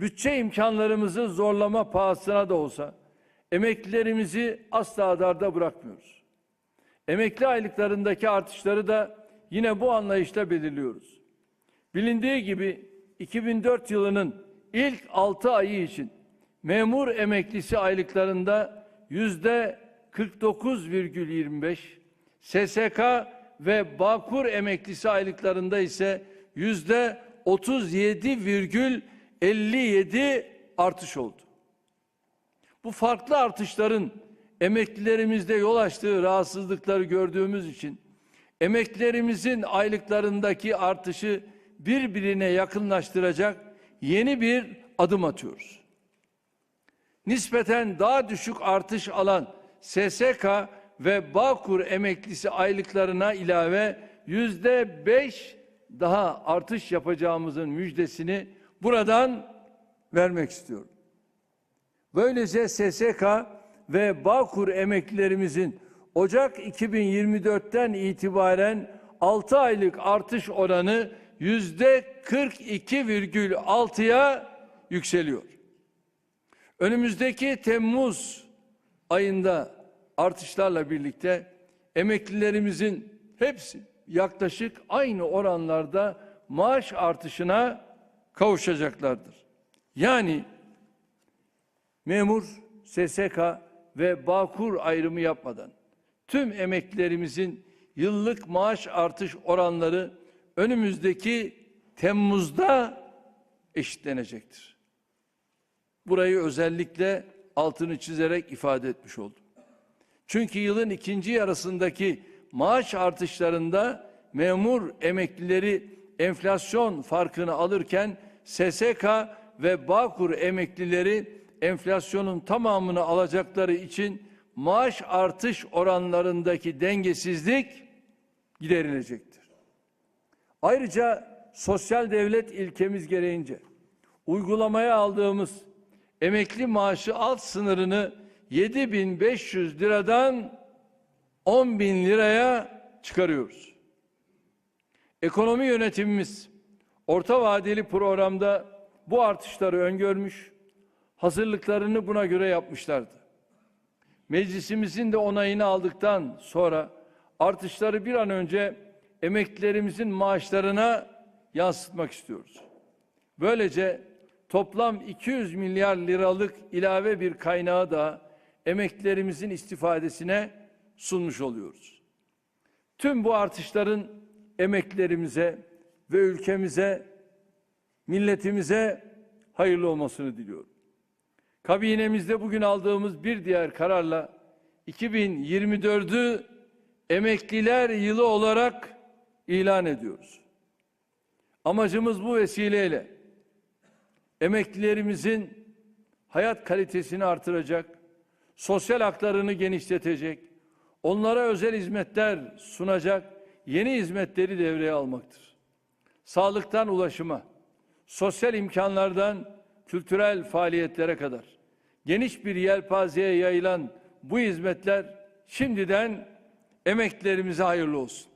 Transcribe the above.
bütçe imkanlarımızı zorlama pahasına da olsa emeklilerimizi asla darda bırakmıyoruz. Emekli aylıklarındaki artışları da yine bu anlayışla belirliyoruz. Bilindiği gibi 2004 yılının ilk 6 ayı için memur emeklisi aylıklarında yüzde 49,25, SSK ve Bağkur emeklisi aylıklarında ise yüzde 37,57 artış oldu. Bu farklı artışların emeklilerimizde yol açtığı rahatsızlıkları gördüğümüz için emeklilerimizin aylıklarındaki artışı birbirine yakınlaştıracak yeni bir adım atıyoruz. Nispeten daha düşük artış alan SSK ve Bağkur emeklisi aylıklarına ilave yüzde beş daha artış yapacağımızın müjdesini buradan vermek istiyorum. Böylece SSK ve Bağkur emeklilerimizin Ocak 2024'ten itibaren 6 aylık artış oranı yüzde 42,6'ya yükseliyor. Önümüzdeki Temmuz ayında artışlarla birlikte emeklilerimizin hepsi yaklaşık aynı oranlarda maaş artışına kavuşacaklardır. Yani memur, SSK ve Bağkur ayrımı yapmadan tüm emeklilerimizin yıllık maaş artış oranları önümüzdeki Temmuz'da eşitlenecektir. Burayı özellikle altını çizerek ifade etmiş oldum. Çünkü yılın ikinci yarısındaki maaş artışlarında memur emeklileri enflasyon farkını alırken SSK ve Bağkur emeklileri enflasyonun tamamını alacakları için maaş artış oranlarındaki dengesizlik giderilecektir. Ayrıca sosyal devlet ilkemiz gereğince uygulamaya aldığımız emekli maaşı alt sınırını 7500 liradan 10 bin liraya çıkarıyoruz. Ekonomi yönetimimiz orta vadeli programda bu artışları öngörmüş, hazırlıklarını buna göre yapmışlardı. Meclisimizin de onayını aldıktan sonra artışları bir an önce emeklilerimizin maaşlarına yansıtmak istiyoruz. Böylece toplam 200 milyar liralık ilave bir kaynağı da emeklilerimizin istifadesine sunmuş oluyoruz. Tüm bu artışların emeklilerimize ve ülkemize, milletimize hayırlı olmasını diliyorum. Kabinemizde bugün aldığımız bir diğer kararla 2024'ü emekliler yılı olarak ilan ediyoruz. Amacımız bu vesileyle emeklilerimizin hayat kalitesini artıracak, sosyal haklarını genişletecek, onlara özel hizmetler sunacak yeni hizmetleri devreye almaktır. Sağlıktan ulaşıma, sosyal imkanlardan kültürel faaliyetlere kadar geniş bir yelpazeye yayılan bu hizmetler şimdiden emeklilerimize hayırlı olsun.